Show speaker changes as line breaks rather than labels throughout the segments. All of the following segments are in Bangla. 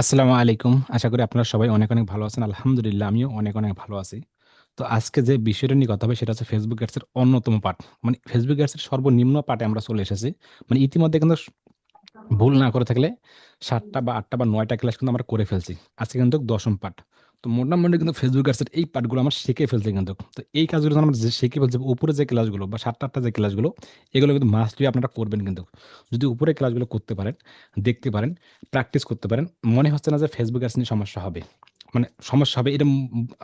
আসসালামু আলাইকুম। আশা করি আপনারা সবাই অনেক অনেক ভালো আছেন। আলহামদুলিল্লাহ, আমিও অনেক অনেক ভালো আছি। তো আজকে যে বিষয়টা নিয়ে কথা হবে সেটা হচ্ছে ফেসবুক অ্যাডসের অন্যতম পার্ট মানে ফেসবুক অ্যাডসের সর্বনিম্ন পার্টে আমরা চলে এসেছি। মানে ইতিমধ্যে কিন্তু ভুল না করে থাকলে সাতটা বা আটটা বা নয়টা ক্লাস কিন্তু আমরা করে ফেলছি। আজকে কিন্তু দশম পার্ট তো মোটামুটি কিন্তু ফেসবুক অ্যাডসের এই পার্টগুলো আমার শিখে ফেলছে কিন্তু। তো এই কাজগুলো আমরা যে শিখে ফেলছি, উপরে যে ক্লাসগুলো বা সাতটা আটটা যে ক্লাসগুলো এগুলো কিন্তু মাস্ট আপনারা করবেন কিন্তু। যদি উপরে ক্লাসগুলো করতে পারেন, দেখতে পারেন প্র্যাকটিস করতে পারেন, মনে হচ্ছে না যে ফেসবুক অ্যাডস নিয়ে সমস্যা হবে। মানে সমস্যা হবে, এটা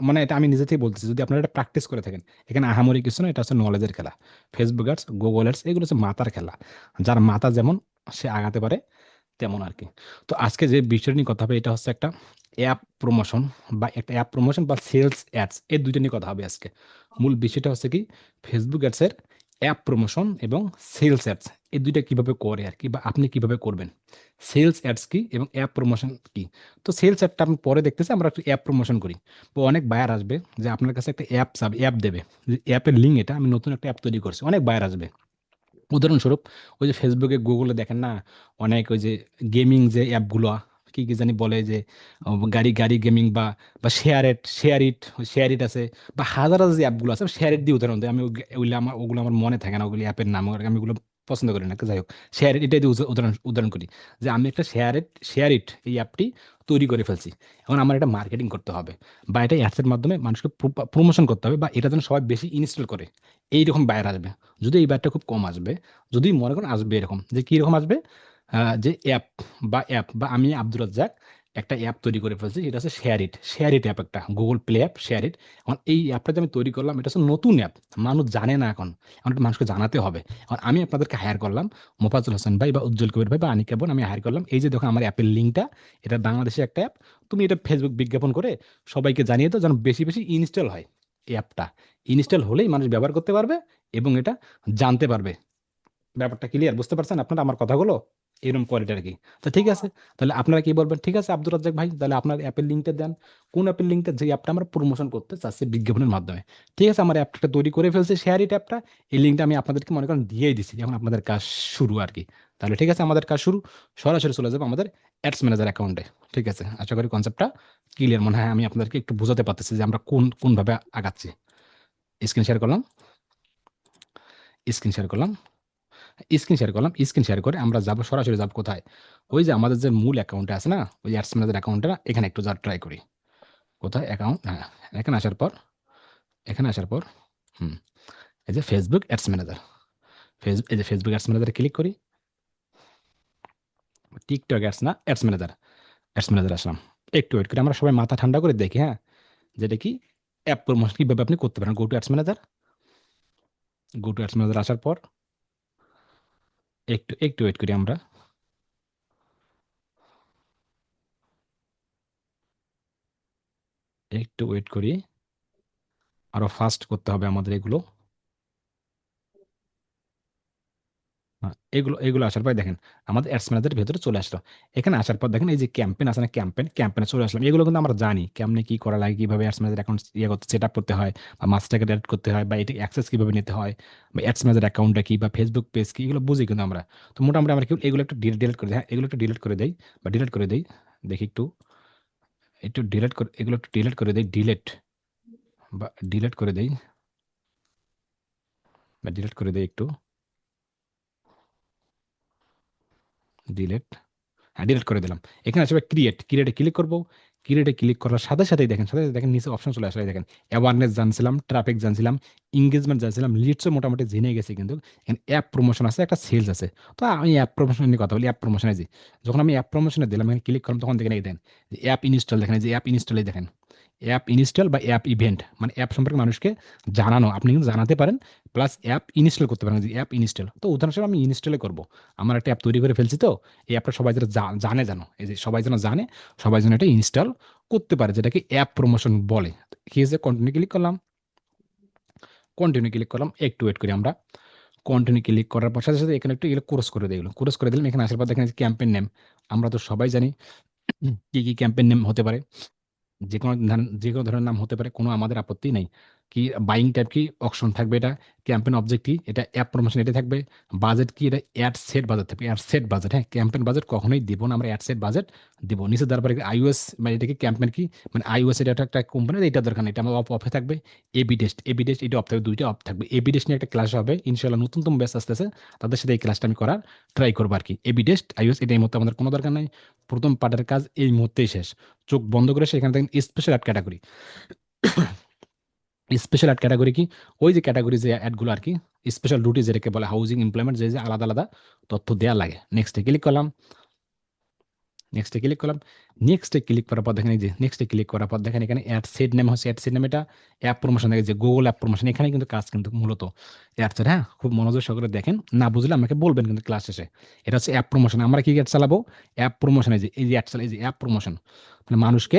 মানে এটা আমি নিজে থেকে বলতেছি, যদি আপনারা এটা প্র্যাকটিস করে থাকেন, এখানে আহামরি কিছু না, এটা হচ্ছে নলেজের খেলা। ফেসবুক অ্যাডস গুগল অ্যাডস এগুলো হচ্ছে মাথার খেলা। যার মাথা যেমন সে আগাতে পারে, তেমন আর কি তো আজকে যে বিষয় নিয়ে কথা হবে, এটা হচ্ছে একটা অ্যাপ প্রমোশন বা একটা অ্যাপ প্রমোশন বা সেলস অ্যাডস এই দুইটা নিয়ে কথা হবে আজকে। মূল বিষয়টা হচ্ছে কি ফেসবুক অ্যাডসের অ্যাপ প্রমোশন এবং সেলস অ্যাডস এই দুইটা কীভাবে করে আর কি বা আপনি কীভাবে করবেন? সেলস অ্যাডস কি এবং অ্যাপ প্রমোশন কি? তো সেলস অ্যাডটা আপনি পরে দেখতেছি, আমরা একটু অ্যাপ প্রমোশন করি। তো অনেক বায়ার আসবে যে আপনার কাছে একটা অ্যাপ সাব অ্যাপ দেবে। যে অ্যাপের লিঙ্ক এটা, আমি নতুন একটা অ্যাপ তৈরি করছি, অনেক বায়ার আসবে। উদাহরণস্বরূপ, ওই যে ফেসবুকে গুগলে দেখেন না, অনেক ওই যে গেমিং যে অ্যাপগুলো কি কি জানি বলে যে গাড়ি গাড়ি গেমিং বা বা share it share it share it আছে বা হাজার হাজার যে অ্যাপগুলো আছে শেয়ার ইট দিয়ে উদাহরণ দেয় আমি ওগ- ওগুলো আমার ওগুলো আমার মনে থাকে না, ওগুলি অ্যাপের নাম আমি ওগুলো পছন্দ করি না, যাই হোক শেয়ার ইট এটাই উদাহরণ উদাহরণ করি, যে আমি একটা শেয়ার ইট শেয়ার ইট এই অ্যাপটি তৈরি করে ফেলছি, এখন আমার এটা মার্কেটিং করতে হবে, বা এটা অ্যাডসের মাধ্যমে মানুষকে প্রমোশন করতে হবে, বা এটা যেন সবাই বেশি ইনস্টল করে, এইরকম বায়ার আসবে, যদি এই বায়ারটা খুব কম আসবে, যদি মনে করেন আসবে এরকম, যে কীরকম আসবে যে অ্যাপ বা অ্যাপ বা আমি আব্দুর রাজ্জাক একটা অ্যাপ তৈরি করে ফেলছি এটা হচ্ছে share it share it app একটা Google Play app share it এখন এই অ্যাপটা যে আমি তৈরি করলাম, এটা হচ্ছে নতুন অ্যাপ মানুষ জানে না এখন। এখন মানুষকে জানাতে হবে। এখন আমি আপনাদেরকে হায়ার করলাম মোফাজুল হোসেন ভাই বা উজ্জ্বল কবির ভাই বা আনিকা বোন আমি হায়ার করলাম। এই যে দেখো আমার অ্যাপের লিঙ্কটা এটা বাংলাদেশের একটা অ্যাপ তুমি এটা ফেসবুক বিজ্ঞাপন করে সবাইকে জানিয়ে দাও যেন বেশি বেশি ইনস্টল হয় এই অ্যাপটা ইনস্টল হলেই মানুষ ব্যবহার করতে পারবে এবং এটা জানতে পারবে। ব্যাপারটা ক্লিয়ার বুঝতে পারছেন আপনারা আমার কথাগুলো? এরকম কোয়ালিটি আর কি। তো ঠিক আছে, তাহলে আপনারা কি বলবেন? ঠিক আছে, আব্দুর রাজ্জাক ভাই, তাহলে আপনার অ্যাপের লিঙ্কটা দেন। কোন অ্যাপের লিঙ্কটা যে অ্যাপটা আমরা প্রমোশন করতে চাচ্ছি বিজ্ঞাপনের মাধ্যমে। ঠিক আছে, আমার অ্যাপটা তৈরি করে ফেলছে শেয়ার অ্যাপটা এই লিঙ্কটা আমি আপনাদেরকে মনে করেন দিয়েই দিচ্ছি এখন আপনাদের কাজ শুরু আর কি। তাহলে ঠিক আছে, আমাদের কাজ শুরু। সরাসরি চলে যাব আমাদের অ্যাডস ম্যানেজার অ্যাকাউন্টে ঠিক আছে, আশা করি কনসেপ্টটা ক্লিয়ার মনে হয়। আমি আপনাদেরকে একটু বোঝাতে পারতেছি যে আমরা কোন, কোনভাবে আগাচ্ছি। স্ক্রিন শেয়ার করলাম। স্ক্রিন শেয়ার করলাম। স্ক্রিন শেয়ার করলাম, স্ক্রিন শেয়ার করে আমরা যাব সরাসরি যাব কোথায়? ওই যে আমাদের যে মূল অ্যাকাউন্টে আছে না, ওই অ্যাডস ম্যানেজার অ্যাকাউন্টটা এখানে একটু যা ট্রাই করি। কোথায়? অ্যাকাউন্ট হ্যাঁ এখানে আসার পর, এখানে আসার পর, হুম, এই যে ফেসবুক অ্যাডস ম্যানেজার ফেসবুক এই যে ফেসবুক অ্যাডস ম্যানেজারে ক্লিক করি। টিকটক অ্যাডস না অ্যাডস ম্যানেজার অ্যাডস ম্যানেজার আসলাম। একটু ওয়েট করে আমরা সবাই মাথা ঠান্ডা করে দেখি হ্যাঁ যেটা কি অ্যাপ প্রমোশন কীভাবে আপনি করতে পারেন। Go to ads manager go to ads manager আসার পর একটু একটু ওয়েট করি আমরা। একটু ওয়েট করি। আরও ফাস্ট করতে হবে আমাদের এগুলো হ্যাঁ, এগুলো এগুলো আসার পর দেখেন, আমাদের অ্যাডস ম্যানেজারের ভেতরে চলে আসলো। এখানে আসার পর দেখেন এই যে ক্যাম্পেন আছে না ক্যাম্পেন ক্যাম্পেনে চলে আসলাম। এগুলো কিন্তু আমরা জানি কেমনে কি করা লাগে, কীভাবে অ্যাডস ম্যানেজার অ্যাকাউন্ট ইয়ে করতে সেট আপ করতে হয়, বা মাস্টারকে অ্যাড করতে হয়, বা এটি অ্যাক্সেস কীভাবে নিতে হয়, বা অ্যাডস ম্যানেজার অ্যাকাউন্টটা কী, বা ফেসবুক পেজ কি, এগুলো বুঝি কিন্তু আমরা। তো মোটামুটি আমরা কি এগুলো একটু ডিলিট করে দিই। হ্যাঁ এগুলো একটু ডিলিট করে দেই, বা ডিলিট করে দেই। দেখি একটু একটু ডিলিট করে, এগুলো একটু ডিলিট করে দেই ডিলিট বা ডিলিট করে দেই, বা ডিলিট করে দেই একটু। ডিলেট হ্যাঁ ডিলেট করে দিলাম। এখানে আসবে ক্রিয়েট ক্রিয়েটে ক্লিক করব। ক্রিয়েটে ক্লিক করার সাথে সাথেই দেখেন, সাথে দেখেন নিচে অপশন চলে আসলে দেখেন অ্যাওয়ারনেস জানছিলাম ট্রাফিক জানছিলাম ইংগেজমেন্ট জানছিলাম লিডসও মোটামুটি জেনে গেছে কিন্তু। অ্যাপ প্রমোশন আছে, একটা সেলস আছে। তো আমি অ্যাপ প্রমোশন নিয়ে কথা বলি অ্যাপ প্রমোশনে যে, যখন আমি অ্যাপ প্রমোশনে দিলাম, এখানে ক্লিক করলাম, তখন দেখেন এই দেখেন, যে অ্যাপ ইনস্টল দেখেন যে অ্যাপ ইনস্টলে দেখেন। অ্যাপ ইনস্টল বা অ্যাপ ইভেন্ট মানে অ্যাপ সম্পর্কে মানুষকে জানানো, আপনি কিন্তু জানাতে পারেন। প্লাস অ্যাপ ইনস্টল করতে পারেন অ্যাপ ইনস্টল তো উদাহরণস্বরূপ আমি ইনস্টলে করব। আমার একটা অ্যাপ তৈরি করে ফেলছি তো, এই অ্যাপটা সবাই যেন জানে জানো এই যে সবাই যেন জানে, সবাই যেন এটা ইনস্টল করতে পারে, যেটাকে অ্যাপ প্রমোশন বলে। কি হয়েছে কন্টিনিউ ক্লিক করলাম। কন্টিনিউ ক্লিক করলাম, একটু ওয়েট করি আমরা। কন্টিনিউ ক্লিক করার পর সাথে সাথে এখানে একটু এগুলো ক্রস করে দিই এগুলো। ক্রস করে দিলাম, এখানে আসার পর দেখেন ক্যাম্পেন নেম আমরা তো সবাই জানি কী কী ক্যাম্পেন নেম হতে পারে। যে কোনো যে কোনো ধরনের নাম হতে পারে, কোনো আমাদের আপত্তি নেই। কি বাইং টাইপ কি অপশন থাকবে এটা ক্যাম্পেন অবজেক্ট কি, এটা অ্যাপ প্রমোশন এটা থাকবে। বাজেট কি, এটা অ্যাড সেট বাজেট থাকবে অ্যাড সেট বাজেট হ্যাঁ ক্যাম্পেন বাজেট কখনোই দিব না, আমরা অ্যাড সেট বাজেট দিব। নিচে তারপরে আইওএস মানে এটা কি ক্যাম্পেন কি মানে আইওএস এটা একটা কোম্পানি এটা দরকার এটা আমার অফ অফে থাকবে। এবি টেস্ট এবি টেস্ট এটা অফ থাকবে, দুইটা অফ থাকবে। এবি টেস্ট নিয়ে একটা ক্লাস হবে ইনশাল্লাহ নতুনতম ব্যাচ আসতেছে, তাদের সাথে এই ক্লাসটা আমি করার ট্রাই করব আর কি। এবি টেস্ট আইওএস এটা এই মুহূর্তে আমাদের কোনো দরকার নাই। প্রথম পার্টের কাজ এই মুহূর্তেই শেষ। চোখ বন্ধ করে সেখানে দেখেন special ad category special ad category কি? ওই যে ক্যাটাগরি যে অ্যাডগুলো আর কি স্পেশাল রুটি যেটাকে বলে হাউজিং ইমপ্লয়মেন্ট যে আলাদা আলাদা তথ্য দেওয়া লাগে। নেক্সটে ক্লিক করলাম। নেক্সটে ক্লিক করলাম। নেক্সটে ক্লিক করার পর দেখেন এই যে নেক্সটে ক্লিক করার পর দেখেন এখানে অ্যাড সেট নেম হচ্ছে অ্যাড সেট নেম এটা অ্যাপ প্রমোশন দেখে যে গুগল অ্যাপ প্রমোশন এখানে কিন্তু কাজ কিন্তু মূলত অ্যাড সেট হ্যাঁ? খুব মনোযোগ সহকারে দেখেন। না বুঝলে আমাকে বলবেন কিন্তু ক্লাস শেষে। এটা হচ্ছে অ্যাপ প্রমোশন আমরা কি অ্যাড চালাবো? অ্যাপ প্রমোশন এই যে এই যে অ্যাড চালাই এই যে অ্যাপ প্রমোশন মানে মানুষকে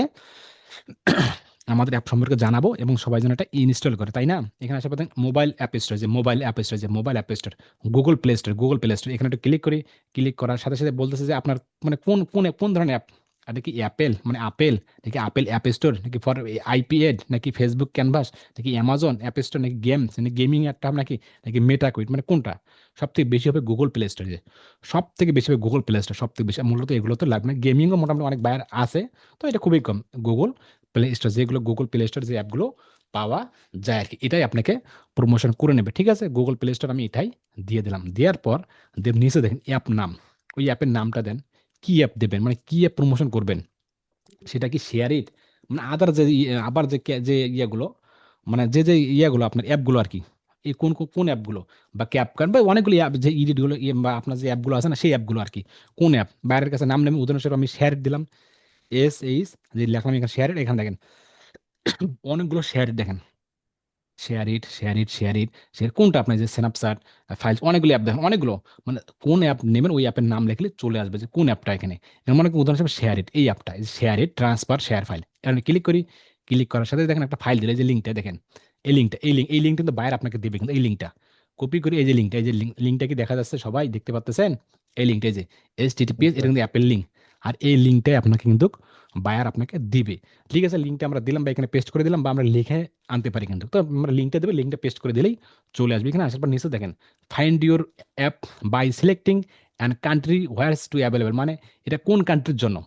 আমাদের অ্যাপ সম্পর্কে জানাব এবং সবাই যেন এটা ইনস্টল করে, তাই না? এখানে আসে পাতেন মোবাইল অ্যাপ স্টোর যে মোবাইল অ্যাপ স্টোর যে mobile app store Google Play Store Google Play Store এখানে একটু ক্লিক করি ক্লিক করার সাথে সাথে বলতেছে যে আপনার মানে কোন কোন কোন ধরনের অ্যাপ আর কি অ্যাপেল মানে আপেল নাকি আপেল অ্যাপ স্টোর নাকি ফর আইপিএড নাকি ফেসবুক ক্যানভাস নাকি অ্যামাজন অ্যাপ স্টোর নাকি গেমস নাকি গেমিং একটা নাকি নাকি মেটাকুইট মানে কোনটা? সব থেকে বেশি হবে গুগল প্লে স্টোর যে সব থেকে বেশি হবে গুগল প্লে স্টোর সব থেকে বেশি, মূলত এগুলো তো লাগবে গেমিংও মোটামুটি অনেক বায়ার আছে, তো এটা খুবই কম। গুগল প্লে স্টোর যেগুলো গুগল প্লে স্টোর যে অ্যাপগুলো পাওয়া যায় আর কি এটাই আপনাকে প্রমোশন করে নেবে, ঠিক আছে? গুগল প্লে স্টোর আমি এটাই দিয়ে দিলাম। দেওয়ার পর দেব নিচে দেখেন অ্যাপ নাম। ওই অ্যাপের নামটা দেন। কি অ্যাপ দেবেন? মানে কি অ্যাপ প্রমোশন করবেন? সেটা কি শেয়ার ইট মানে আদার যে ইয়ে- আবার যে যে ইয়েগুলো মানে যে যে ইয়েগুলো, আপনার অ্যাপগুলো আর কি এই কোন কোন- অ্যাপগুলো বা ক্যাপ কার্ড বা অনেকগুলো অ্যাপ যে ইডিটগুলো বা আপনার যে অ্যাপগুলো আছে না, সেই অ্যাপগুলো আর কি কোন অ্যাপ বাইরের কাছে নাম নেমে উদাহরণস্বরূপ আমি শেয়ার দিলাম। এস এইচ, যে লিখলাম এখানে শেয়ার এখানে দেখেন। অনেকগুলো শেয়ার দেখেন। Share it share it share it share কোনটা আপনার যে স্ন্যাপচ্যাট ফাইলস অনেকগুলো অ্যাপ দেখেন, অনেকগুলো। মানে কোন অ্যাপ নেবেন, ওই অ্যাপের নাম লিখলে চলে আসবে যে কোন অ্যাপটা এখানে। এর মনে উদাহরণ হিসেবে শেয়ার ইট এই অ্যাপটা share it transfer share file এখানে ক্লিক করি ক্লিক করার সাথে দেখেন একটা ফাইল দিলে যে লিঙ্কটা দেখেন। এই লিঙ্কটা এই লিঙ্ক এই লিঙ্ক কিন্তু বাইরে আপনাকে দেবে কিন্তু এই লিঙ্কটা কপি করি, এই যে লিঙ্কটা এই যে লিঙ্কটা কি দেখা যাচ্ছে সবাই, দেখতে পাচ্ছেন? এই লিঙ্কটা যে এস টিটিপিএস এটা কিন্তু অ্যাপের লিঙ্ক আর এই লিঙ্কটাই আপনাকে কিন্তু বায়ার আপনাকে দিবে। ঠিক আছে লিঙ্কটা আমরা দিলাম বা এখানে পেস্ট করে দিলাম বা আমরা লিখে আনতে পারি কিন্তু। তো আমরা লিঙ্কটা দেবে লিঙ্কটা পেস্ট করে দিলেই চলে আসবে। এখানে আসার পর নিশ্চয় দেখেন find your app by selecting and country where's to available মানে এটা কোন কান্ট্রির জন্য?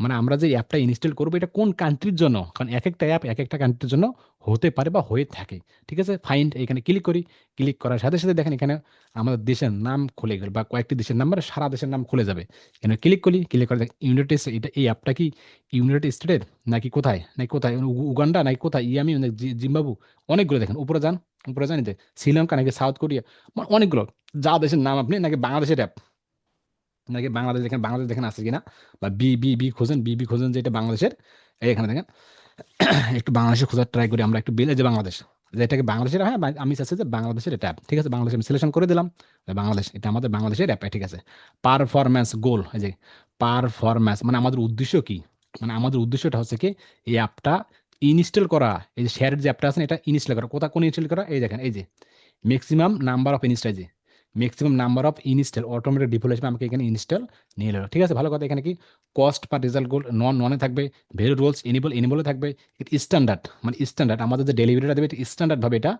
মানে আমরা যে অ্যাপটা ইনস্টল করব, এটা কোন কান্ট্রির জন্য? কারণ এক একটা অ্যাপ এক একটা কান্ট্রির জন্য হতে পারে বা হয়ে থাকে। ঠিক আছে? ফাইন্ড এখানে ক্লিক করি। ক্লিক করার সাথে সাথে দেখেন এখানে আমাদের দেশের নাম খুলে গেল বা কয়েকটি দেশের নাম মানে সারা দেশের নাম খুলে যাবে। এখানে ক্লিক করি। ক্লিক করে দেখেন ইউনাইটেড স্টেট এটা এই অ্যাপটা কি? ইউনাইটেড স্টেটের নাকি কোথায়? নাকি কোথায়? উগান্ডা নাকি কোথায়? ইয়ামি জিম্বাবু? অনেকগুলো দেখেন। উপরে যান, উপরে জানি যে শ্রীলঙ্কা নাকি সাউথ কোরিয়া মানে অনেকগুলো। যা দেশের নাম আপনি নাকি বাংলাদেশের অ্যাপ নাকি বাংলাদেশ দেখেন বাংলাদেশ দেখেন আছে কিনা? বা বি বি বি খোঁজেন বি বি খোঁজেন যে এটা বাংলাদেশের। এই এখানে দেখেন একটু বাংলাদেশে খোঁজার ট্রাই করি আমরা একটু বিলে যে বাংলাদেশ। যেটাকে বাংলাদেশের হ্যাঁ আমি চাচ্ছি যে বাংলাদেশের এটা app, ঠিক আছে? বাংলাদেশ আমি সিলেকশন করে দিলাম বাংলাদেশ এটা আমাদের বাংলাদেশের অ্যাপ ঠিক আছে? পারফরম্যান্স গোল এই যে পারফরম্যান্স মানে আমাদের উদ্দেশ্য কি? মানে আমাদের উদ্দেশ্যটা হচ্ছে কি এই অ্যাপটা ইনস্টল করা এই যে শেয়ারের যে অ্যাপটা আছে এটা ইনস্টল করা কোথা কোন ইনস্টল করা? এই দেখেন এই যে ম্যাক্সিমাম নাম্বার অফ ইনস্টল যে maximum number of install automatic default হিসেবে আমাকে এখানে ইনস্টল নিয়ে এলো। ঠিক আছে, ভালো কথা এখানে কি? কস্ট পার রেজাল্ট গোল নন ননে থাকবে ভেরি রোলস এনেবল এনেবলে থাকবে স্ট্যান্ডার্ড মানে স্ট্যান্ডার্ড আমাদের যে ডেলিভারিটা দেবে স্ট্যান্ডার্ড ভাবে এটা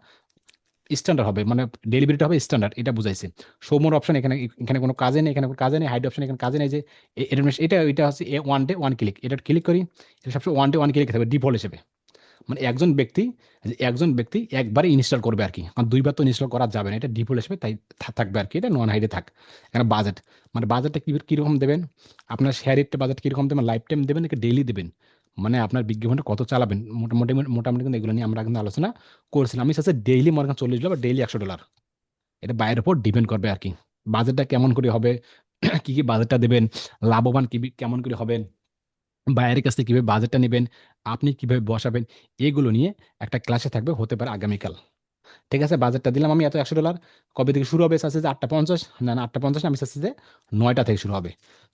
স্ট্যান্ডার্ড হবে মানে ডেলিভারিটা হবে স্ট্যান্ডার্ড এটা বুঝাইছে। সোমোর অপশন এখানে এখানে কোনো কাজে নেই, এখানে কাজে নেই হাইড অপশন এখানে কাজে নেই যে এটা এটা হচ্ছে a one day one click এটা ক্লিক করি, এটা সবসময় ওয়ান ডে ওয়ান ক্লিক থাকবে ডিফল্ট হিসেবে। মানে একজন ব্যক্তি একজন ব্যক্তি একবারে ইনস্টল করবে আর কি। কারণ দুইবার তো ইনস্টল করা যাবে না, এটা ডিফল্ট হিসেবে তাই থাকবে আর কি, এটা নন হাইডে থাক। এখানে বাজেট মানে বাজেটটা কী কীরকম দেবেন? আপনার শেয়ার রেটটা বাজেট কীরকম দেবেন? লাইফ টাইম দেবেন নাকি ডেইলি দেবেন? মানে আপনার বিজ্ঞাপনটা কত চালাবেন? মোটামুটি মোটামুটি কিন্তু এগুলো নিয়ে আমরা কিন্তু আলোচনা করছিলাম। আমি চাচ্ছি ডেইলি মনে করেন চল্লিশ বা ডেইলি একশো ডলার এটা বাইরের উপর ডিপেন্ড করবে আর কি। বাজেটটা কেমন করে হবে? কি কি বাজেটটা দেবেন? লাভবান কী কেমন করে হবেন? বাইরের কাছ থেকে কীভাবে বাজেটটা নেবেন, আপনি কীভাবে বসাবেন, এগুলো নিয়ে একটা ক্লাসে থাকবে, হতে পারে আগামীকাল। ঠিক আছে? বাজেটটা দিলাম আমি, এত একশো ডলার কবে থেকে শুরু হবে? চাচ্ছি যে আটটা পঞ্চাশ। না না, আটটা পঞ্চাশ, আমি চাচ্ছি যে নয়টা থেকে শুরু হবে।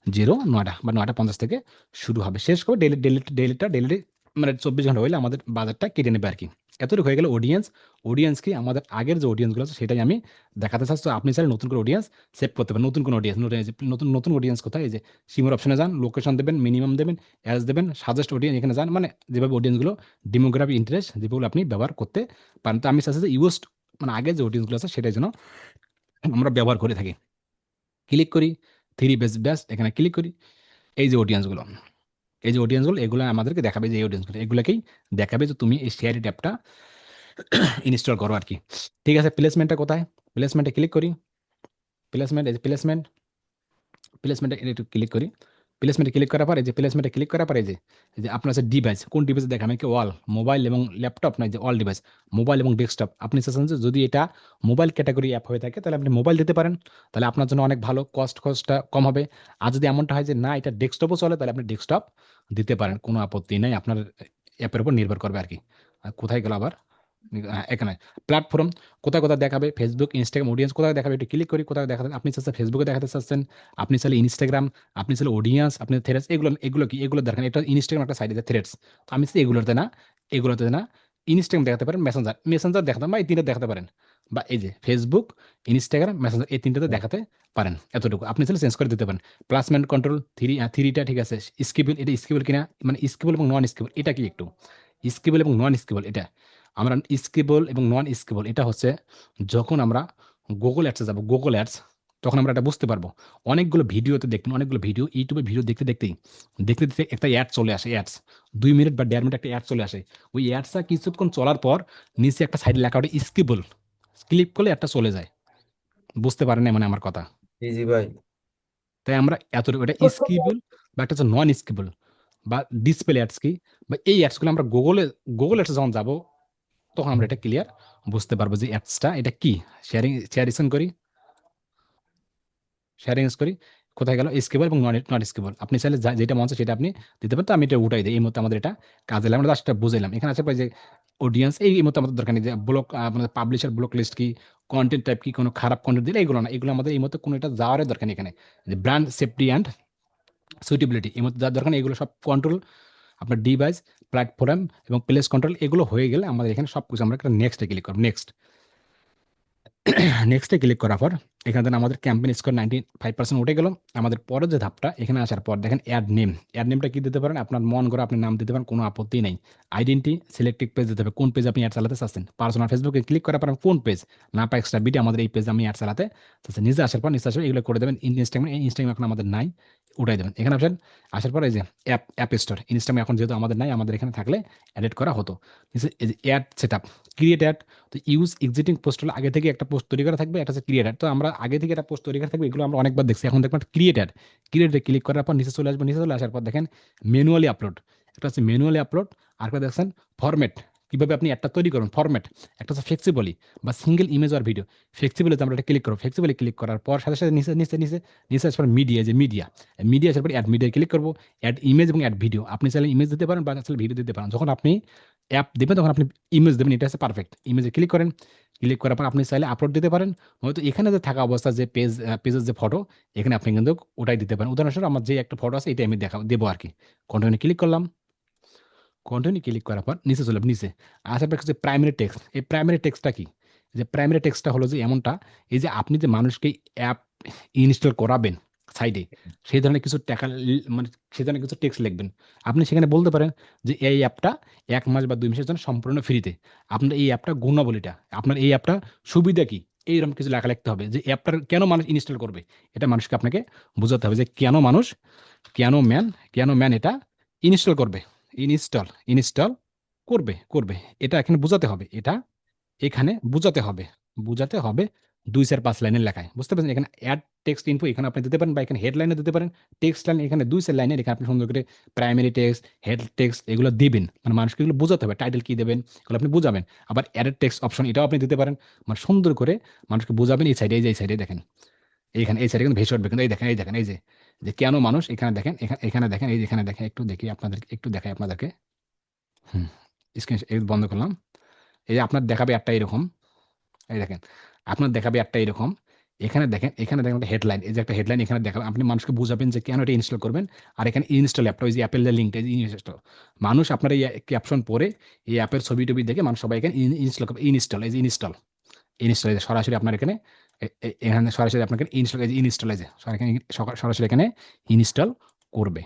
জিরো নয়টা বা নয়টা পঞ্চাশ থেকে শুরু হবে। শেষ করে ডেলি ডেলি ডেলিটা ডেলি মানে চব্বিশ ঘণ্টা হইলে আমাদের বাজারটা কেটে নেবে আর কি এতটুকু হয়ে গেলে অডিয়েন্স অডিয়েন্স কি আমাদের আগের যে অডিয়েন্সগুলো আছে, সেটাই আমি দেখাতে চাচ্ছি। তো আপনি চাইলে নতুন করে অডিয়েন্স সেভ করতে পারেন। নতুন কোনো অডিয়েন্স নতুন নতুন অডিয়েন্স কোথায়? এই যে সিমোর অপশনে যান লোকেশন দেবেন মিনিমাম দেবেন অ্যাজ দেবেন সাজেস্ট অডিয়েন্স এখানে যান। মানে যেভাবে অডিয়েন্সগুলো ডেমোগ্রাফি ইন্টারেস্ট যেগুলো আপনি ব্যবহার করতে পারেন। তো আমি চাচ্ছি যে ইউস্ট মানে আগের যে অডিয়েন্সগুলো আছে সেটার যেন আমরা ব্যবহার করে থাকি। ক্লিক করি থ্রি বেস ব্যাস এখানে ক্লিক করি। এই যে অডিয়েন্সগুলো এই যে অডিয়েন্সগুলো এগুলো আমাদেরকে দেখাবে যে এই অডিয়েন্সগুলো এগুলোকেই দেখাবে যে তুমি এই শেয়ারি ট্যাপটা ইনস্টল করো আর কি। ঠিক আছে প্লেসমেন্টটা কোথায়? প্লেসমেন্টে ক্লিক করি। প্লেসমেন্ট এই প্লেসমেন্ট প্লেসমেন্টে একটু ক্লিক করি। প্লেসমেন্টে ক্লিক করার পর যে প্লেসমেন্টে ক্লিক করার পর যে যে আপনার যে ডিভাইস কোন ডিভাইসে দেখাবে কি? ওয়াল মোবাইল এবং ল্যাপটপ নয় যে অল ডিভাইস মোবাইল এবং ডেস্কটপ আপনি চাচ্ছেন যে যদি এটা মোবাইল ক্যাটাগরি অ্যাপ হয়ে থাকে, তাহলে আপনি মোবাইল দিতে পারেন। তাহলে আপনার জন্য অনেক ভালো কস্ট কস্টটা কম হবে। আর যদি এমনটা হয় যে না, এটা ডেস্কটপও চলে, তাহলে আপনি ডেস্কটপ দিতে পারেন। কোনো আপত্তি নেই, আপনার অ্যাপের উপর নির্ভর করবে আর কি। কোথায় গেল আবার? এখানে প্ল্যাটফর্ম কোথায় কোথায় দেখাবে? ফেসবুক ইনস্টাগ্রাম অডিয়েন্স কোথায় দেখাবে? একটু ক্লিক করি কোথায় দেখাতে আপনি চাচ্ছেন ফেসবুকে দেখাতে চাচ্ছেন, আপনি চাইলে ইনস্টাগ্রাম আপনি চাইলে অডিয়েন্স আপনি থ্রেডস এগুলো এগুলো কি? এগুলো দেখেন। এটা ইনস্টাগ্রাম একটা সাইডে থ্রেডস তো আমি চাই এগুলোতে না এগুলোতে না ইনস্টাগ্রাম দেখাতে পারেন মেসেঞ্জার মেসেঞ্জার দেখাতে বা এই তিনটা দেখাতে পারেন। বা এই যে ফেসবুক ইনস্টাগ্রাম মেসেঞ্জার এই তিনটাতে দেখাতে পারেন এতটুকু। আপনি চাইলে চেঞ্জ করে দিতে পারেন। প্লাসমেন্ট কন্ট্রোল থ্রি থ্রিটা ঠিক আছে। স্কিবল এটা স্কিবল কিনা? মানে স্কিবল এবং নন স্কিবল এটা কি একটু? স্কিবল এবং নন স্কিবল এটা। আমরা স্কেবল এবং নন স্কেবল এটা হচ্ছে যখন আমরা গুগল অ্যাডসে যাব গুগল অ্যাডস তখন আমরা এটা বুঝতে পারব। অনেকগুলো ভিডিওতে দেখবেন অনেকগুলো ভিডিও ইউটিউবে ভিডিও দেখতে দেখতেই দেখতে দেখতে একটা অ্যাড চলে আসে অ্যাডস দুই মিনিট বা দেড় মিনিট একটা অ্যাড চলে আসে। ওই অ্যাডসটা কিছুক্ষণ চলার পর নিচে একটা সাইডে লেখা ওটা স্কিবল ক্লিক করলে একটা চলে যায়। বুঝতে পারেন না মানে আমার কথা?
জি ভাই।
তাই আমরা এতটুকু এটা স্কিবল বা একটা হচ্ছে নন স্কিবল বা ডিসপ্লে অ্যাডস কি? বা এই অ্যাডসগুলো আমরা গুগলে গুগল অ্যাডসে যখন যাব তখন আমরা এটা ক্লিয়ার বুঝতে পারব যে অ্যাপসটা এটা কি? শেয়ারিং শেয়ারিং করি। শেয়ারিং করি। কোথায় গেল? স্কেবল এবং নন নট স্কেবল আপনি চাইলে যেটা মন সেটা আপনি দিতে পারেন। তো আমি এটা উঠাই দিই। এই মতো আমাদের এটা কাজে লাগে আমরা জাস্ট বুঝাইলাম। এখানে আছে যে অডিয়েন্স এই মতো আমাদের দরকার নেই যে ব্লক আমাদের পাবলিশার ব্লক লিস্ট কি কন্টেন্ট টাইপ কি, কোনো খারাপ কন্টেন্ট দিলে এগুলো না। এগুলো আমাদের এই মতো কোনো এটা যাওয়ার দরকার নেই এখানে। যে ব্র্যান্ড সেফটি অ্যান্ড সুইটেবিলিটি এই মতো যার দরকার নেই, এগুলো সব কন্ট্রোল আপনার ডিভাইস প্ল্যাটফর্ম এবং প্লেস কন্ট্রোল এগুলো হয়ে গেলে আমাদের এখানে সব কিছু আমরা একটা নেক্সটে ক্লিক করব নেক্সট নেক্সটে ক্লিক করার পর, এখানে দেখেন আমাদের campaign score ninety five percent উঠে গেল। আমাদের পরের যে ধাপটা, এখানে আসার পর দেখেন অ্যাড নেম অ্যাড নেমটা কি দিতে পারেন? আপনার মন করে আপনি নাম দিতে পারেন, কোনো আপত্তি নেই। আইডেন্টি সিলেক্টিভ পেজ দিতে হবে। কোন পেজ আপনি অ্যাড চালাতে চাচ্ছেন? পার্সোনাল ফেসবুকে ক্লিক করার পর কোন পেজ না পা এক্সট্রা ভিডিও আমাদের এই পেজ আমি অ্যাড চালাতে চাচ্ছি। নিজে আসার পর, নিচে আসবে এগুলো করে দেবেন। ইনস্টাগ্রাম ইনস্টাগ্রাম এখন আমাদের নাই। উঠাই দেবেন। এখানে আসেন, আসার পর এই যে অ্যাপ অ্যাপ স্টোর ইনস্টাগ্রাম এখন যেহেতু আমাদের নাই, আমাদের এখানে থাকলে অ্যাডেড করা হতো। যে ad set up create ad তো ইউজ এক্সিটিং পোস্ট হলে আগে থেকে একটা পোস্ট তৈরি করা থাকবে একটা হচ্ছে ক্রিয়েট অ্যাড তো আমরা আগে থেকে একটা পোস্ট তৈরি করা থাকবে, এগুলো আমরা অনেকবার দেখছি। এখন দেখবেন ক্রিয়েট অ্যাড ক্রিয়েটে ক্লিক করার পর নিচে চলে আসবে, নিচে চলে আসার পর দেখেন ম্যানুয়ালি আপলোড একটা হচ্ছে ম্যানুয়ালি আপলোড আর একটা দেখছেন ফরম্যাট কীভাবে আপনি একটা তৈরি করুন ফরম্যাট একটা হচ্ছে ফ্লেক্সিবলি বা সিঙ্গেল ইমেজ আর ভিডিও ফ্লেক্সিবলিতে আমরা এটা ক্লিক করব। ফ্লেক্সিবলি ক্লিক করার পর সাথে সাথে নিচে নিচে নিচে নিচে আসার মিডিয়া যে মিডিয়া মিডিয়া আসার পর অ্যাড মিডিয়া ক্লিক করব। অ্যাড ইমেজ এবং অ্যাড ভিডিও আপনি চাইলে ইমেজ দিতে পারেন বা চাইলে ভিডিও দিতে পারেন। যখন আপনি অ্যাপ দেবেন, তখন আপনি ইমেজ দেবেন। এটা হচ্ছে পারফেক্ট ইমেজে ক্লিক করেন। ক্লিক করার পর আপনি চাইলে আপলোড দিতে পারেন। হয়তো এখানে যে থাকা অবস্থা যে পেজ পেজের যে ফটো এখানে আপনি কিন্তু ওটাই দিতে পারেন। উদাহরণস্বরূপ আমার যে একটা ফটো আছে এটা আমি দেখা, দেবো আর কি কন্টিনিউ ক্লিক করলাম। কন্টিনিউ ক্লিক করার পর নিচে চলে নিচে। আসার পর হচ্ছে প্রাইমারি টেক্সট এই প্রাইমারি টেক্সটটা কি? যে প্রাইমারি টেক্সটটা হলো যে এমনটা, এই যে আপনি যে মানুষকে অ্যাপ ইনস্টল করাবেন সাইডে সেই ধরনের কিছু টাকা মানে সেই ধরনের কিছু টেক্সট লিখবেন। আপনি সেখানে বলতে পারেন যে এই অ্যাপটা এক মাস বা দুই মাসের জন্য সম্পূর্ণ ফ্রিতে আপনার এই অ্যাপটা গুণাবলীটা, আপনার এই অ্যাপটা সুবিধা কি? এইরকম কিছু লেখা লিখতে হবে যে অ্যাপটার কেন মানুষ ইনস্টল করবে? এটা মানুষকে আপনাকে বোঝাতে হবে যে কেন মানুষ, কেন ম্যান কেন ম্যান এটা ইনস্টল করবে। ইনস্টল ইনস্টল করবে করবে। এটা এখানে বোঝাতে হবে। এটা এখানে বোঝাতে হবে। বোঝাতে হবে দুই চার পাঁচ লাইনের লেখায়। বুঝতে পারছেন? এখানে অ্যাড টেক্সট ইনফো এখানে আপনি দিতে পারেন বা এখানে হেডলাইনে দিতে পারেন। টেক্সট লাইন এখানে দুই চার লাইনের এখানে আপনি সুন্দর করে প্রাইমারি টেক্সট হেড টেক্সট এগুলো দিবেন। মানে মানুষকে এগুলো বোঝাতে হবে। টাইটেল কী দেবেন? এগুলো আপনি বোঝাবেন। আবার অ্যাডেড টেক্সট অপশন এটাও আপনি দিতে পারেন। মানে সুন্দর করে মানুষকে বোঝাবেন এই সাইডে এই যে এই সাইডে দেখেন। এইখানে, এই সাইডে কিন্তু ভেসে উঠবে। কিন্তু এই দেখেন এই দেখেন, এই যে যে কেন মানুষ এখানে দেখেন এখানে দেখেন, এই এখানে দেখেন, একটু দেখি আপনাদের, একটু দেখাই আপনাদেরকে। হুম স্ক্রিন বন্ধ করলাম। এই যে আপনার দেখাবে একটা এরকম। এই দেখেন, আপনার দেখাবে একটা এরকম। এখানে দেখেন এখানে দেখেন একটা হেডলাইন এই যে একটা হেডলাইন এখানে দেখালাম। আপনি মানুষকে বুঝাবেন যে কেন এটা ইনস্টল করবেন। আর এখানে ইনস্টল অ্যাপটা ওই যে অ্যাপেলের লিঙ্কটা ইনস্টল মানুষ আপনার এই ক্যাপশন পরে এই অ্যাপের ছবি টবি দেখে মানুষ সবাই এখানে ইনস্টল করবে ইনস্টল এই যে ইনস্টল ইনস্টল সরাসরি আপনার এখানে এখানে সরাসরি আপনাকে ইনস্টল ইনস্টল এই যে সরাসরি- এখানে ইনস্টল করবে।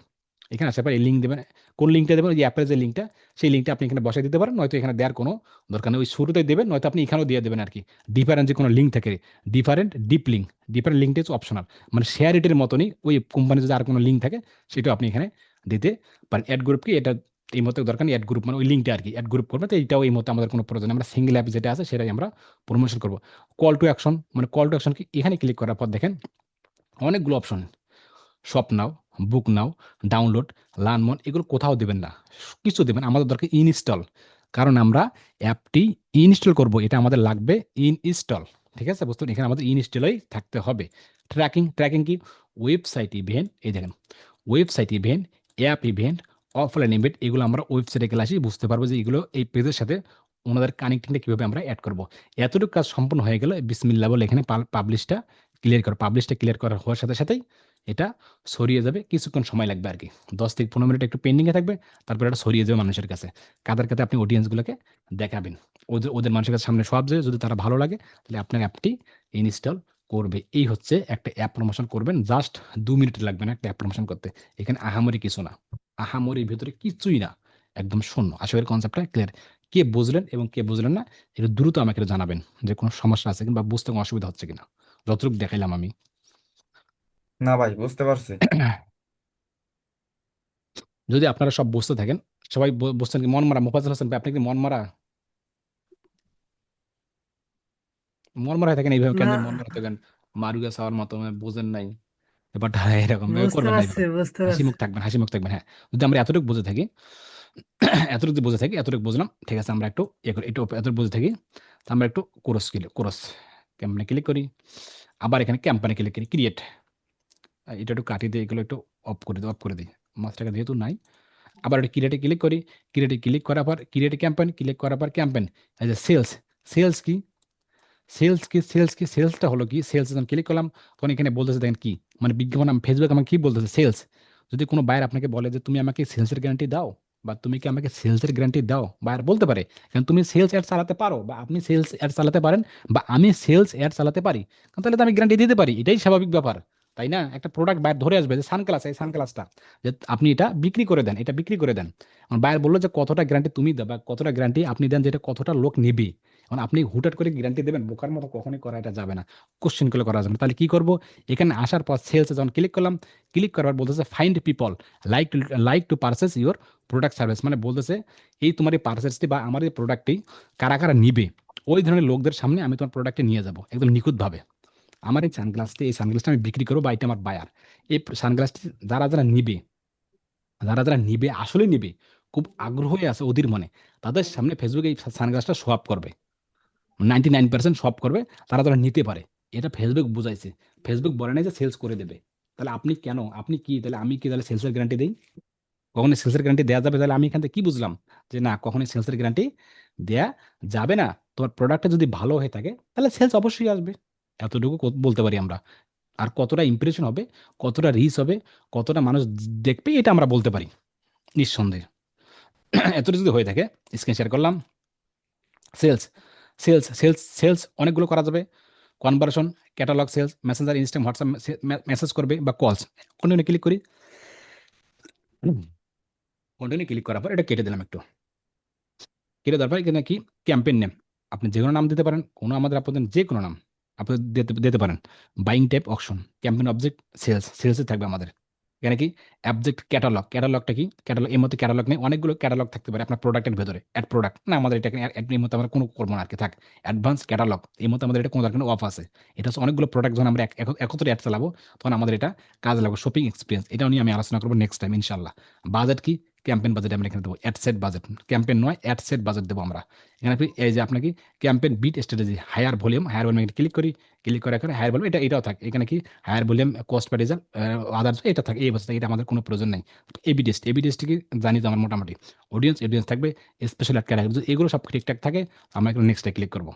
এখানে আসার পর এই লিঙ্ক দেবেন, কোন লিঙ্কটা দেবেন? ওই যে অ্যাপের যে লিঙ্কটা সেই লিঙ্কটা আপনি এখানে বসাই দিতে পারেন, নয়তো এখানে দেওয়ার কোনো দরকার নেই। ওই শুরুতে দেবেন, নয়তো আপনি এখানেও দিয়ে দেবেন আর কি ডিফারেন্ট যে কোনো লিঙ্ক থাকে ডিফারেন্ট ডিপ লিঙ্ক ডিফারেন্ট লিঙ্কটা হচ্ছে অপশনাল মানে শেয়ার ইটের মতনই ওই কোম্পানির যদি আর কোনো লিঙ্ক থাকে, সেটাও আপনি এখানে দিতে পারেন। অ্যাড গ্রুপ কি? এটা এই মতো দরকার অ্যাড গ্রুপ মানে ওই লিঙ্কটা আর কি অ্যাড গ্রুপ করবে, তো এইটাও এই মতো আমাদের কোনো প্রয়োজন। আমরা সিঙ্গেল অ্যাপ যেটা আছে, সেটাই আমরা প্রমোশন করব। কল টু অ্যাকশন মানে কল টু অ্যাকশন কি এখানে ক্লিক করার পর দেখেন, অনেকগুলো option shop now book now download learn more এগুলো কোথাও দেবেন না। কিছু দেবেন, আমাদের দরকার ইনস্টল কারণ আমরা অ্যাপটি ইনস্টল করব, এটা আমাদের লাগবে ইনস্টল ঠিক আছে, বুঝতে এখানে আমাদের ইনস্টলই থাকতে হবে। ট্র্যাকিং ট্র্যাকিং কি? ওয়েবসাইট ইভেন্ট এই দেখেন। Website event app event offline event এগুলো আমরা ওয়েবসাইটে গেলে আসি, বুঝতে পারব যে এগুলো এই পেজের সাথে ওনাদের কানেক্টিংটা কীভাবে আমরা অ্যাড করব। এতটুকু কাজ সম্পূর্ণ হয়ে গেলে বিসমিল্লা বলে এখানে পাবলিশটা ক্লিয়ার করো পাবলিশটা ক্লিয়ার করার হওয়ার সাথে সাথেই এটা সরিয়ে যাবে, কিছুক্ষণ সময় লাগবে আর কি। দশ থেকে পনেরো মিনিট একটু পেন্ডিংয়ে থাকবে, তারপর এটা সরিয়ে যাবে মানুষের কাছে। কাদের কাছে আপনি অডিয়েন্সগুলোকে দেখাবেন। ওদের ওদের মানুষের কাছে সামনে সব যে যদি তারা ভালো লাগে, তাহলে আপনার অ্যাপটি ইনস্টল করবে। এই হচ্ছে একটা অ্যাপ প্রমোশন করবেন জাস্ট দু মিনিট লাগবে না একটা অ্যাপ প্রমোশন করতে। এখানে আহামরি কিছু না। আহামরির ভিতরে কিছুই না। একদম শূন্য। আসলে কনসেপ্টটা ক্লিয়ার কে বুঝলেন এবং কে বুঝলেন না এটা দ্রুত আমাকে জানাবেন যে কোনো সমস্যা আছে কিংবা বুঝতে কোনো অসুবিধা হচ্ছে কিনা। যতটুকু দেখাইলাম আমি।
না ভাই বুঝতে পারছি।
যদি আপনারা সব বুঝতে থাকেন সবাই বুঝছেন কি মন মারা মোফাজ্জল হোসেন ভাই আপনি কি মন মারা মন মারা থাকেন এইভাবে কেন
না।
মন মারা থাকেন? মারুগা সাওয়ার মতো মানে বুঝেন নাই। ব্যাপারটা এরকম
বুঝতে
করবেন না
পারছি বুঝতে
হাসি
পারছি।
মুখ থাকবেন হাসি মুখ থাকবেন হ্যাঁ। যদি আমরা এতটুকু বুঝে থাকি এতটুকু যদি বুঝে থাকি এতটুকু বুঝলাম ঠিক আছে আমরা একটু ইয়ে করি একটু এতটুকু বুঝে থাকি তো আমরা একটু কোরস ক্লিক কোরস ক্যাম্পানে ক্লিক করি আবার এখানে ক্যাম্পানে ক্লিক করি ক্রিয়েট এটা একটু কাটিয়ে দিই এগুলো একটু অফ করে দিই অফ করে দিই মাছটাকে যেহেতু নাই। আবার একটু ক্রিয়েটে ক্লিক করি ক্রিয়েটে ক্লিক করার পর ক্রিয়েটে ক্যাম্পেন ক্লিক করার পর ক্যাম্পেন এই যে সেলস সেলস কি? সেলস কি সেলস কি সেলসটা হলো কি? সেলস যখন ক্লিক করলাম, তখন এখানে বলতেছে, দেখেন কি? মানে বিজ্ঞাপন আমি ফেসবুক আমাকে কি বলতেছে? সেলস যদি কোনো বায়ার আপনাকে বলে যে, তুমি আমাকে সেলসের গ্যারান্টি দাও বা তুমি কি আমাকে সেলসের গ্যারান্টি দাও? বায়ার বলতে পারে কারণ তুমি সেলস অ্যাড চালাতে পারো বা আপনি সেলস অ্যাড চালাতে পারেন বা আমি সেলস অ্যাড চালাতে পারি? কারণ তাহলে তো আমি গ্যারান্টি দিতে পারি, এটাই স্বাভাবিক ব্যাপার, তাই না? একটা প্রোডাক্ট বায়ার ধরে আসবে যে সানক্লাস এই সানগ্লাসটা যে আপনি এটা বিক্রি করে দেন, এটা বিক্রি করে দেন। বায়ার বলল যে, কতটা গ্যারান্টি তুমি দাও বা কতটা গ্যারান্টি আপনি দেন যে, এটা কতটা লোক নেবে? এখন আপনি হুটহাট করে গ্যারান্টি দেবেন, বোকার মতো কখনোই করা এটা যাবে না। কোশ্চেন করে যাবে তাহলে কি করব? এখানে আসার পর সেলসে যখন ক্লিক করলাম ক্লিক করার বলতেছে find people like like to purchase your product service মানে বলতেছে, এই তোমার এই পার্সেসটি বা আমার এই প্রোডাক্টটি কারা কারা নিবে? ওই ধরনের লোকদের সামনে আমি তোমার প্রোডাক্টে নিয়ে যাব। একদম নিখুঁতভাবে। আমার এই সানগ্লাসটি এই সানগ্লাসটা আমি বিক্রি করব বা এটা আমার বায়ার এই সানগ্লাসটি যারা যারা নিবে, যারা যারা নিবে আসলে নিবে, খুব আগ্রহ আছে ওদের মনে। তাদের সামনে ফেসবুকে এই সানগ্লাসটা আপ করবে। নাইনটি নাইন পার্সেন্ট শপ করবে, তারা তারা নিতে পারে। এটা ফেসবুক বুঝাইছে। ফেসবুক বলে নাই যে সেলস করে দেবে। তাহলে আপনি কেন? আপনি কি? তাহলে আমি কি? তাহলে সেলসের গ্যারান্টি দিই? কখনই সেলসের গ্যারান্টি দেওয়া যাবে? তাহলে আমি এখান থেকে কি বুঝলাম? যে না, কখনই সেলসের গ্যারান্টি দেয়া যাবে না। তোমার প্রোডাক্টটা যদি ভালো হয়ে থাকে, তাহলে সেলস অবশ্যই আসবে। এতটুকু বলতে পারি আমরা। আর কতটা ইমপ্রেশন হবে, কতটা রিচ হবে, কতটা মানুষ দেখবে, এটা আমরা বলতে পারি। নিঃসন্দেহে। এতটা যদি হয়ে থাকে স্ক্রিন শেয়ার করলাম। সেলস সেলস সেলস সেলস অনেকগুলো করা যাবে। Conversion, catalogue sales, Messenger Instagram WhatsApp message করবে বা কলস। কন্টিনিউ ক্লিক করি। কন্টিনিউ ক্লিক করার পর এটা কেটে দিলাম একটু। কেটে দেওয়ার পর এখানে কি? Campaign name. আপনি যে কোনো নাম দিতে পারেন, কোনো আমাদের আপনাদের যে কোনো নাম আপনি দিতে দিতে পারেন। Buying type option, campaign object, sales, সেলসে থাকবে আমাদের। এখানে কি? অ্যাবজেক্ট ক্যাটালগ ক্যাটালগটা কি? ক্যাটালগ এর মধ্যে ক্যাটালগ নেই। অনেকগুলো ক্যাটালগ থাকতে পারে আপনার প্রোডাক্টের ভেতরে। অ্যাড প্রোডাক্ট না, আমাদের এটা এর মধ্যে আমরা কোনো করব না আর কি থাক। অ্যাডভান্স ক্যাটালগ এই মধ্যে আমাদের এটা কোনো দরকার অফ আছে। এটা হচ্ছে অনেকগুলো প্রোডাক্ট যখন আমরা এক- এক- একত্রে অ্যাড চালাবো, তখন আমাদের এটা কাজ লাগবে। শপিং এক্সপিরিয়েন্স এটা নিয়ে আমি আলোচনা করব নেক্সট টাইম ইনশাল্লাহ বাজেট কি? ক্যাম্পেইন বাজেট আমরা এখানে দেবো অ্যাড সেট বাজেট ক্যাম্পেন নয় অ্যাড সেট বাজেট দেবো আমরা। এখানে এই যে আপনাকে campaign bid strategy higher volume higher volume click করি ক্লিক করে করে হায়ার ভলিউম এটা, এটাও থাকে। এখানে কি higher volume cost per result others এটা থাকে, এই অবস্থা এটা আমাদের কোনো প্রয়োজন নেই। এবি টেস্ট এবি কি জানি তো আমার মোটামুটি। অডিয়েন্স অডিয়েন্স থাকবে স্পেশাল অ্যাড ক্যাটাগরি এগুলো সব ঠিকঠাক থাকে, আমরা এখানে নেক্সটে ক্লিক করব।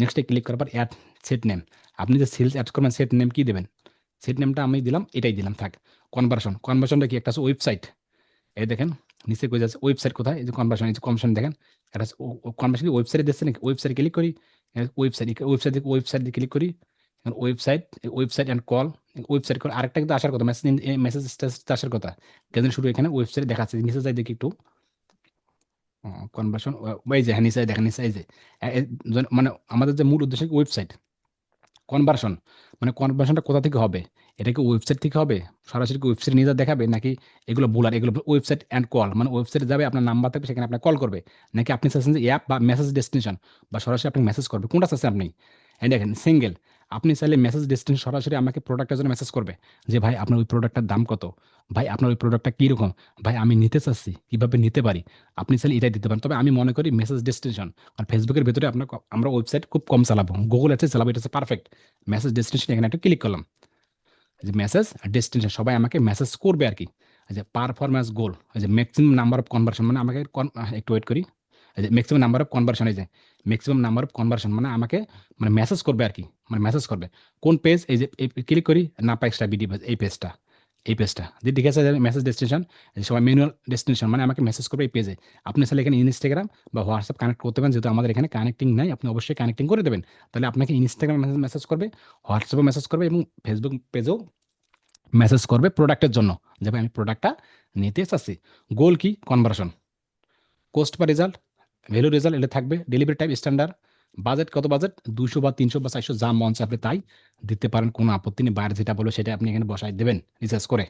নেক্সটে ক্লিক করার পর অ্যাড সেট নেম আপনি যে সেলস অ্যাড করবেন সেট নেম কি দেবেন? সেট নেমটা আমি দিলাম, এটাই দিলাম, থাক। কনভার্সন কনভার্সনটা কি? একটা আছে ওয়েবসাইট এই দেখেন, নিচে কই যাচ্ছে? ওয়েবসাইট কোথায়? এই যে কনভার্সন এই যে কনভার্সন দেখেন, এটা কনভার্সন ওয়েবসাইটে দিচ্ছে নাকি? ওয়েবসাইটে ক্লিক করি ওয়েবসাইট ওয়েবসাইট ওয়েবসাইট দিয়ে ক্লিক করি website website and call website call আরেকটা কিন্তু আসার কথা মেসেজ মেসেজ আসার কথা। কেন শুরু এখানে ওয়েবসাইট দেখাচ্ছে, নিচে যাই দেখি একটু। কনভার্সন এই যে হ্যাঁ নিচে দেখেন, নিচে এই যে। মানে আমাদের যে মূল উদ্দেশ্য ওয়েবসাইট কনভার্সন মানে কনভার্সনটা কোথা থেকে হবে? এটা কি ওয়েবসাইট থেকে হবে? সরাসরি ওয়েবসাইট নিয়ে দেখাবে? নাকি এগুলো বোলার এগুলো ওয়েবসাইট অ্যান্ড কল মানে ওয়েবসাইটে যাবে, আপনার নাম্বার থাকবে, সেখানে আপনার কল করবে। নাকি আপনি চাচ্ছেন যে অ্যাপ বা মেসেজ ডেস্টিনেশন বা সরাসরি আপনি মেসেজ করবে? কোনটা চাচ্ছেন আপনি এই দেখেন সিঙ্গেল আপনি চাইলে মেসেজ ডেস্টিনেশন সরাসরি আমাকে প্রোডাক্টের জন্য মেসেজ করবে যে, ভাই, আপনার ওই প্রোডাক্টটার দাম কত? ভাই, আপনার ওই প্রোডাক্টটা কীরকম? ভাই, আমি নিতে চাচ্ছি, কীভাবে নিতে পারি? আপনি চাইলে এটাই দিতে পারেন। তবে আমি মনে করি মেসেজ ডেস্টিনেশন আর ফেসবুকের ভেতরে আপনার আমরা ওয়েবসাইট খুব কম চালাবো। গুগল অ্যাডসে চালাবো, এটা হচ্ছে পারফেক্ট মেসেজ ডেস্টিনেশন এখানে একটা ক্লিক করলাম। যে মেসেজ আর ডেস্টিনেশন সবাই আমাকে মেসেজ করবে আর কি যে পারফরমেন্স গোল যে ম্যাক্সিমাম নাম্বার অফ কনভার্সন মানে আমাকে একটু ওয়েট করি। যে ম্যাক্সিমাম নাম্বার অফ কনভার্সন এই যে ম্যাক্সিমাম নাম্বার অফ কনভার্সন মানে আমাকে মানে মেসেজ করবে আর কি মানে মেসেজ করবে। কোন পেজ এই যে ক্লিক করি, না এক্সট্রা বিডি এই পেজটা এই পেজটা যে ঠিক আছে মেসেজ ডেস্টিনেশন সবাই ম্যানুয়াল ডেস্টিনেশন মানে আমাকে মেসেজ করবে এই পেজে আপনি চাইলে এখানে ইনস্টাগ্রাম বা হোয়াটসঅ্যাপ কানেক্ট করতে পারেন, যেহেতু আমাদের এখানে কানেক্টিং নাই, আপনি অবশ্যই কানেক্টিং করে দেবেন। তাহলে আপনাকে ইনস্টাগ্রামে মেসেজ মেসেজ করবে হোয়াটসঅ্যাপে মেসেজ করবে এবং ফেসবুক পেজেও মেসেজ করবে প্রোডাক্টের জন্য। যে আমি প্রোডাক্টটা নিতে চাচ্ছি। গোল কি? কনভার্সন কোস্ট বা রেজাল্ট ভ্যালু রেজাল্ট এটা থাকবে। ডেলিভারি টাইপ স্ট্যান্ডার্ড বাজেট কত বাজেট? দুশো বা তিনশো বা চারশো, যা মঞ্চে আপনি তাই দিতে পারেন, কোনো আপত্তি নেই। বাইরে যেটা বলো সেটা আপনি এখানে বসাই দেবেন রিসার্চ করে।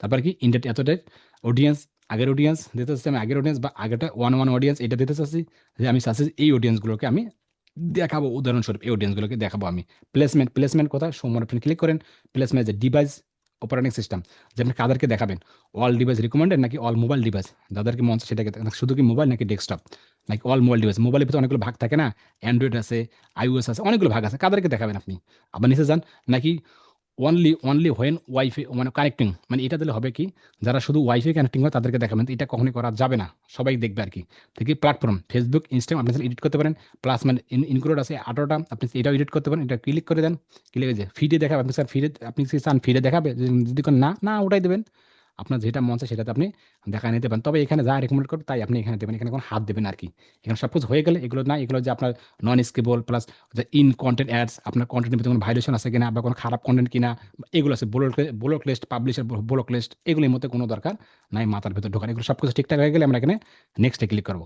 তারপর কি? ইন্টার এতটাই অডিয়েন্স আগের অডিয়েন্স দিতে চাচ্ছি আমি, আগের অডিয়েন্স বা আগেরটা ওয়ান ওয়ান অডিয়েন্স এটা দিতে চাচ্ছি যে আমি চাচ্ছি এই অডিয়েন্সগুলোকে আমি দেখাবো, উদাহরণস্বরূপ এই অডিয়েন্সগুলোকে দেখাবো আমি। প্লেসমেন্ট প্লেসমেন্ট কোথায়? সময় আপনি ক্লিক করেন প্লেসমেন্ট যে ডিভাইস অপারেটিং সিস্টেম যে আপনি কাদেরকে দেখাবেন অল ডিভাইস রিকমেন্ডেড নাকি অল মোবাইল ডিভাইস যাদেরকে মন সেটাকে। শুধু কি মোবাইল নাকি ডেস্কটপ নাকি অল মোবাইল ডিভাইস মোবাইলের ভিতরে অনেকগুলো ভাগ থাকে না? অ্যান্ড্রয়েড আছে আইওএস আছে, অনেকগুলো ভাগ আছে। কাদেরকে দেখাবেন আপনি? আবার নিচে যান, নাকি অনলি অনলি হোয়েন ওয়াইফাই মানে কানেক্টিং মানে এটা দিলে হবে কি, যারা শুধু ওয়াইফাই কানেক্টিং হয়, তাদেরকে দেখাবেন। এটা কখনই করা যাবে না। সবাই দেখবে আর কি। থেকে প্ল্যাটফর্ম ফেসবুক ইনস্টাগ্রাম আপনি এডিট করতে পারেন। প্লাস মানে ইনক্লুড আছে আঠারোটা, আপনি এটাও এডিট করতে পারেন। এটা ক্লিক করে দেন। ক্লিক যে ফিডে দেখাবে, আপনি স্যার ফিডে আপনি কি চান ফিডে দেখাবে? যদি না না, ওটাই দেবেন। আপনার যেটা মন চায় সেটাতে আপনি দেখা নিতে পারেন। তবে এখানে যা রেকমেন্ড করবে তাই আপনি এখানে দেবেন। এখানে কোনো হাত দেবেন আর কি এখানে সব কিছু হয়ে গেলে এগুলো না, এগুলো যে আপনার non skippable plus in content ads আপনার কন্টেন্টের ভিতরে কোনো ভাইলেশন আছে কিনা বা কোনো খারাপ কন্টেন্ট কিনা, এগুলো আছে ব্লক ব্লক লিস্ট পাবলিশের ব্লক লিস্ট এগুলোর মধ্যে কোনো দরকার নাই মাথার ভিতরে ঢোকার। এগুলো সব কিছু ঠিকঠাক হয়ে গেলে আমরা এখানে নেক্সটে ক্লিক করব।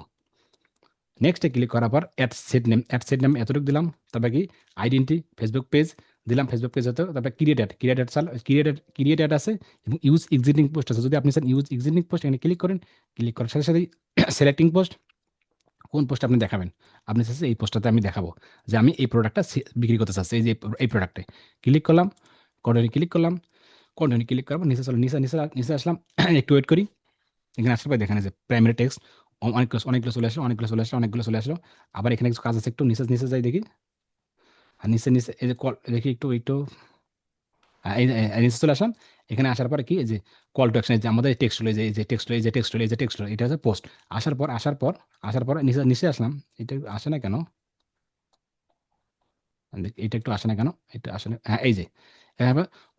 নেক্সটে ক্লিক করার পর ad set name ad set name এতটুকু দিলাম, তারপরে কি? আইডেন্টি ফেসবুক পেজ দিলাম ফেসবুক পেজ হতো তারপরে ক্রিয়েট অ্যাড ক্রিয়েট অ্যাড চাল ক্রিয়েট ক্রিয়েট অ্যাড আছে এবং ইউজ এক্সিটিং পোস্ট আছে। যদি আপনি স্যার ইউজ এক্সিস্টিং পোস্ট এখানে ক্লিক করেন। ক্লিক করার সাথে সাথে সিলেক্টিং পোস্ট কোন পোস্ট আপনি দেখাবেন? আপনি চাচ্ছে এই পোস্টটাতে আমি দেখাবো যে আমি এই প্রোডাক্টটা বিক্রি করতে চাচ্ছি, এই যে এই প্রোডাক্টে ক্লিক করলাম কন্টিনিউ ক্লিক করলাম কন্টিনিউ ক্লিক করব নিচে চলো, নিচে নিচে নিচে আসলাম। একটু ওয়েট করি। এখানে আসার পর দেখেন যে প্রাইমারি টেক্সট অনেকগুলো অনেকগুলো চলে আসলো অনেকগুলো চলে আসলো অনেকগুলো চলে আসলো। আবার এখানে কিছু কাজ আছে, একটু নিচে নিচে যাই দেখি। আর নিচে নিচে, এই যে কল, দেখি একটু একটু। এই নিচে চলে আসলাম। এখানে আসার পরে কি যে কল টু অ্যাকশন যে আমাদের টেক্সট হলো যে যে টেক্সট এই যে টেক্সট এই যে টেক্সট এটা হচ্ছে পোস্ট আসার পর আসার পর আসার পর নিচে নিচে আসলাম। এটা আসে না কেন? এটা একটু আসে না কেন? এটা আসে না হ্যাঁ এই যে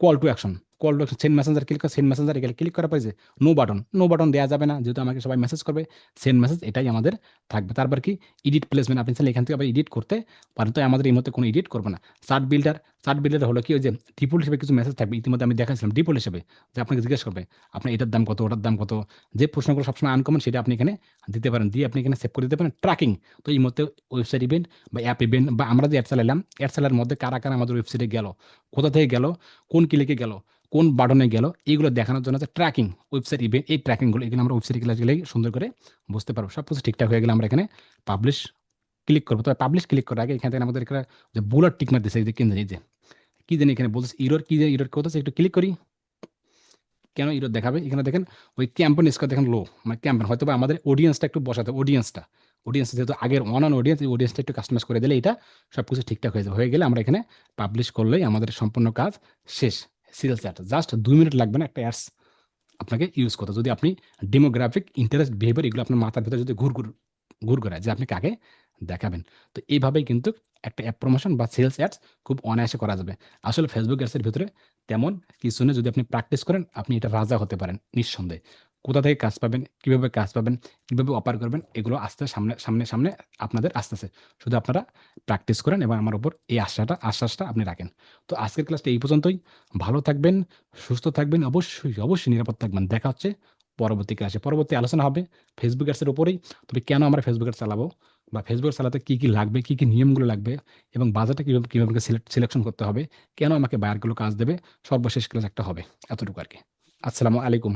call to action call send Messenger click send Messenger এখানে ক্লিক করার পরে যে নো বাটন নো বাটন দেওয়া যাবে না। যেহেতু আমাকে সবাই মেসেজ করবে সেন্ট মেসেজ এটাই আমাদের থাকবে। তারপর কি? এডিট প্লেসমেন্ট আপনি চাইলে এখান থেকে আবার এডিট করতে পারেন। তো আমাদের এই মধ্যে কোনো এডিট করবে না। চার্ট বিল্ডার চার্ট বিল্ডার হলো কি, ওই যে ডিফল্ট হিসেবে কিছু মেসেজ থাকবে, ইতিমধ্যে আমি দেখাচ্ছিলাম ডিফল্ট হিসেবে। যে আপনাকে জিজ্ঞেস করবে আপনার এটার দাম কত, ওটার দাম কত? যে প্রশ্নগুলো সবসময় আনকমন সেটা আপনি এখানে দিতে পারেন, দিয়ে আপনি এখানে সেভ করে দিতে পারেন ট্র্যাকিং তো এই মধ্যে ওয়েবসাইট ইভেন্ট বা অ্যাপ ইভেন্ট বা আমরা যে অ্যাড চালালাম অ্যাড চালার মধ্যে কারা কারা আমাদের ওয়েবসাইটে গেল, কোথা থেকে গেল, কোন ক্লিকে গেল, কোন বাটনে গেল এইগুলো দেখানোর জন্য ট্র্যাকিং ওয়েবসাইট ইভেন্ট এই ট্র্যাকিংগুলো এখানে আমরা ওয়েবসাইট ক্লাস গেলে সুন্দর করে বুঝতে পারব। সব কিছু ঠিকঠাক হয়ে গেলে আমরা এখানে পাবলিশ ক্লিক করব। তবে পাবলিশ ক্লিক করার আগে এখান থেকে আমাদের এখানে যে বুলার টিক মার দিচ্ছে যে এই যে। কি জানি এখানে বলতেছে ইরোর কি যে ইরোর কোথাছে একটু ক্লিক করি। কেন ইরোর দেখাবে? এখানে দেখেন, ওই ক্যাম্পেন স্কোর দেখেন লো মানে ক্যাম্পেন হয়তো বা আমাদের অডিয়েন্সটা একটু বসাতে অডিয়েন্সটা অডিয়েন্স যেহেতু আগের ওয়ান অন অডিয়েন্স অডিয়েন্সটা একটু কাস্টমাইজ করে দিলে এটা সব কিছু ঠিকঠাক হয়ে যাবে। হয়ে গেলে আমরা এখানে পাবলিশ করলেই আমাদের সম্পূর্ণ কাজ শেষ। সিরিয়াল চ্যাট জাস্ট দুই মিনিট লাগবে না, একটা অ্যাডস আপনাকে ইউজ করতে। যদি আপনি ডেমোগ্রাফিক ইন্টারেস্ট বিহেভিয়ার এগুলো আপনার মাথার ভিতরে যদি ঘুর ঘুর ঘুর ঘুরায় যে আপনি কাকে দেখাবেন। তো এইভাবেই কিন্তু একটা অ্যাপ প্রমোশন বা সেলস অ্যাডস খুব অনায়াসে করা যাবে। আসলে ফেসবুক অ্যাডসের ভিতরে তেমন কিছু নেই। যদি আপনি প্র্যাকটিস করেন, আপনি এটা রাজা হতে পারেন নিঃসন্দেহে। কোথা থেকে কাজ পাবেন, কীভাবে কাজ পাবেন, কীভাবে অপার করবেন, এগুলো আস্তে সামনে সামনে সামনে আপনাদের আসতেছে। শুধু আপনারা প্র্যাকটিস করেন এবং আমার উপর এই আশাটা আশ্বাসটা আপনি রাখেন। তো আজকের ক্লাসটা এই পর্যন্তই। ভালো থাকবেন, সুস্থ থাকবেন, অবশ্যই অবশ্যই নিরাপদ থাকবেন। দেখা হচ্ছে পরবর্তী ক্লাসে পরবর্তী আলোচনা হবে ফেসবুক অ্যাডসের উপরেই। তবে কেন আমরা ফেসবুক অ্যাডস চালাবো? বা ফেসবুক চালাতে কি কি লাগবে, কি কি নিয়মগুলো লাগবে এবং বাজারটা কীভাবে কীভাবে সিলেকশন করতে হবে, কেন আমাকে বায়ারগুলো কাজ দেবে, সর্বশেষ ক্লাস একটা হবে, এতটুকু আর কি। আসসালামু আলাইকুম।